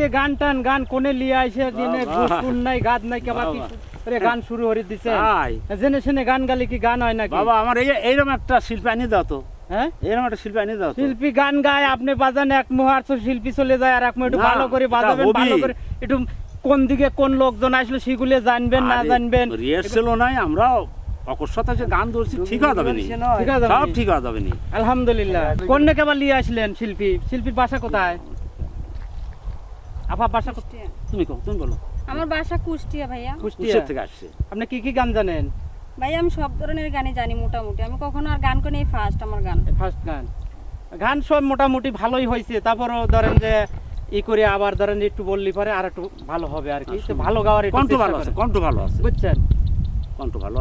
যে গান টান গান কোনে লিয়ে আইসে দিনে। সুর নাই গাদ নাই কেবা। কিছু করে গান শুরু করে দিছে। জেনে শুনে গান গালি কি গান হয় নাকি? বাবা আমার এই এইরকম একটা শিল্পী আনি দাও তো। হ্যাঁ? এইরকম একটা শিল্পী আনি দাও শিল্পী গান গায় আপনি বাজান এক মুহার তো শিল্পী চলে যায় আর এক একটু ভালো করে বাজাবেন ভালো করে একটু কোন দিকে কোন লোকজন আসলে সেগুলো জানবেন না জানবেন। রিহার্সেলও নাই আমরাও অকস্মাত এসে গান ধরছি ঠিক হয়ে যাবে নি। আছে সব ঠিক হয়ে যাবে নি। আলহামদুলিল্লাহ। কোন না কেবা লিয়ে আসলেন শিল্পী? শিল্পীর বাসা কোথায়? আপা বাসা তুমি কো তুমি বলো। আমার বাসা কুষ্টিয়া ভাইয়া। কুষ্টিয়া। থেকে আসছে। আপনি কি কি গান জানেন? ভাইয়া আমি সব ধরনের গানই জানি মোটামুটি। আমি কখনো আর গান করে ফার্স্ট আমার গান। ফার্স্ট গান। গান সব মোটামুটি ভালোই হয়েছে তারপরও ধরেন যে ই করে আবার ধরেন যে একটু বললি পরে আর একটু ভালো হবে আর কি। ভালো গাওয়ার কণ্ঠ ভালো আছে। কণ্ঠ ভালো আছে। বুঝছেন? কণ্ঠ ভালো